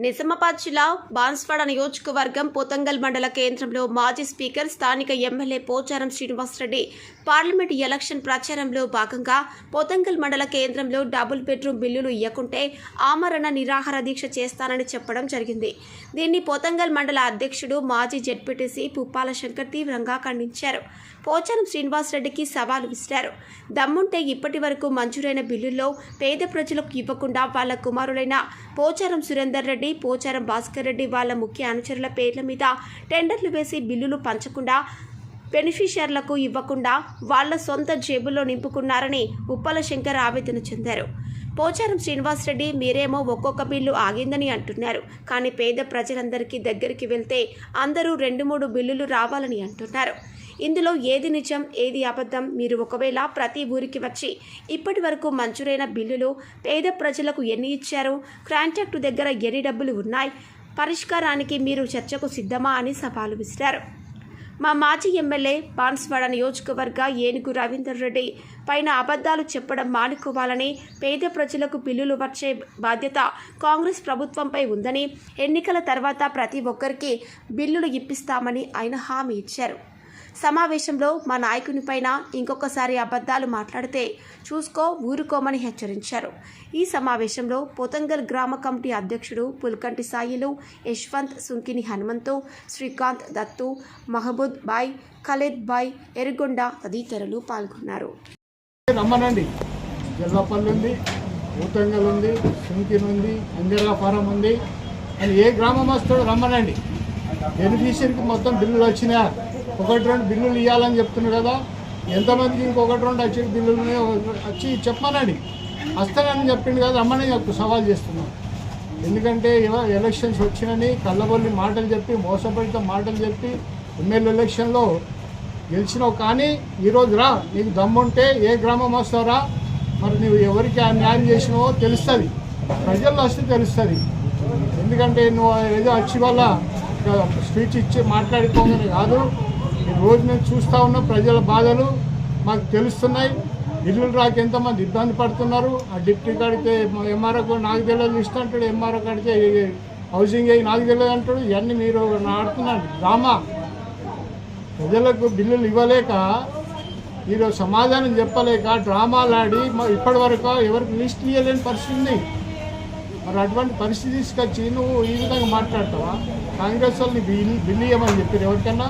నిజామాబాద్ జిల్లా బాన్స్వాడ నియోజకవర్గం పోతంగల్ మండల కేంద్రంలో మాజీ స్పీకర్ స్థానిక MLA Pocharam Srinivasa Reddy parliament election ప్రచారంలో భాగంగా పోతంగల్ మండల కేంద్రంలో డబుల్ బెడ్రూమ్ బిల్లులు ఇవ్వకుంటే ఆమరణ నిరాహార దీక్ష చేస్తానని చెప్పడం జరిగింది. దీన్ని పోతంగల్ మండల అధ్యక్షుడు మాజీ జడ్పీటీసీ పుప్పాల శంకర్ తీవ్రంగా ఖండించారు. పోచారం శ్రీనివాసరెడ్డికి సవాలు విసిరారు. దమ్ముంటే ఇప్పటి వరకు మంజూరైన బిల్లుల్లో పేద ప్రజలకు ఇవ్వకుండా వాళ్ళ కుమారులైన పోచారం సురేందర్ రెడ్డి పోచారం భాస్కర్ రెడ్డి వాళ్ళ ముఖ్య అనుచరుల పేర్ల మీద టెండర్లు వేసి బిల్లులు పంచకుండా బెనిఫిషియర్లకు ఇవ్వకుండా వాళ్ళ సొంత జేబుల్లో నింపుకున్నారని ఉప్పల శంకర్ ఆవేదన చెందారు. పోచారం శ్రీనివాసరెడ్డి మీరేమో ఒక్కొక్క బిల్లు ఆగిందని అంటున్నారు కానీ పేద ప్రజలందరికీ దగ్గరికి వెళ్తే అందరూ రెండు మూడు బిల్లులు రావాలని అంటున్నారు. ఇందులో ఏది నిజం ఏది అబద్ధం? మీరు ఒకవేళ ప్రతి ఊరికి వచ్చి ఇప్పటి వరకు మంజూరైన బిల్లులు పేద ప్రజలకు ఎన్ని ఇచ్చారు? కాంట్రాక్టు దగ్గర ఎన్ని డబ్బులు ఉన్నాయి? పరిష్కారానికి మీరు చర్చకు సిద్ధమా అని సవాలు విసిరారు. మా మాజీ ఎమ్మెల్యే బాన్స్వాడ నియోజకవర్గ ఏనుగు రవీందర్ రెడ్డి పైన అబద్ధాలు చెప్పడం మానుకోవాలని పేద ప్రజలకు బిల్లులు వచ్చే బాధ్యత కాంగ్రెస్ ప్రభుత్వంపై ఉందని ఎన్నికల తర్వాత ప్రతి ఒక్కరికి బిల్లులు ఇప్పిస్తామని ఆయన హామీ ఇచ్చారు. సమావేశంలో మా నాయకుని పైన ఇంకొకసారి అబద్ధాలు మాట్లాడితే చూసుకో ఊరుకోమని హెచ్చరించారు. ఈ సమావేశంలో పోతంగల్ గ్రామ కమిటీ అధ్యక్షుడు పుల్కంటి సాయిలు యశ్వంత్ సుంకిని హనుమంతు శ్రీకాంత్ దత్తు మహబూద్ బాయ్ ఖలీద్ బాయ్ ఎరుగొండ తదితరులు పాల్గొన్నారు. రమ్మనండి. జల్లపల్లి ఉంది ఉంది సుంకిన్ ఉంది. ఫారం ఉంది అని ఏ గ్రామం వస్తాడో రమ్మనండి. బెనిఫిషియరీకి మొత్తం బిల్లులు వచ్చినాయా? ఒకటి రెండు బిల్లులు ఇవ్వాలని చెప్తున్నారు కదా. ఎంతమందికి ఇంకొకటి రెండు వచ్చి బిల్లులు వచ్చి చెప్పమనండి. వస్తానని చెప్పిండు కదా అమ్మని చెప్పు సవాల్ చేస్తున్నాను ఎందుకంటే ఎలక్షన్స్ వచ్చినని కళ్ళబొల్లి మాటలు చెప్పి మోసపడిత మాటలు చెప్పి ఎమ్మెల్యే ఎలక్షన్లో గెలిచినావు కానీ ఈరోజు రా నీకు దమ్ముంటే ఏ గ్రామం వస్తారా మరి నువ్వు ఎవరికి న్యాయం చేసినావో తెలుస్తుంది. ప్రజల్లో వస్తే తెలుస్తుంది. ఎందుకంటే నువ్వు ఏదో వచ్చి వల్ల స్పీచ్ ఇచ్చి మాట్లాడుకోమని కాదు. రోజు నేను చూస్తూ ఉన్న ప్రజల బాధలు మాకు తెలుస్తున్నాయి. ఇల్లులు రాక ఎంతమంది ఇబ్బంది పడుతున్నారు. ఆ డిప్టీ కడితే ఎంఆర్ఓ నాకు తెలియదు లిస్ట్ అంటాడు ఎంఆర్ఓ కడితే హౌసింగ్ అయ్యి నాకు తెలియదు అంటాడు. ఇవన్నీ మీరు ఆడుతున్నారు. డ్రామా. ప్రజలకు బిల్లులు ఇవ్వలేక ఈరోజు సమాధానం చెప్పలేక డ్రామాలు ఆడి ఇప్పటివరకు ఇప్పటి వరకు ఎవరికి లిస్ట్ ఇవ్వలేని పరిస్థితి ఉంది. మరి అటువంటి పరిస్థితి తీసుకొచ్చి నువ్వు ఈ విధంగా మాట్లాడతావా? కాంగ్రెస్ వాళ్ళు బిల్లు బిల్లు ఇవ్వమని చెప్పారు ఎవరికన్నా?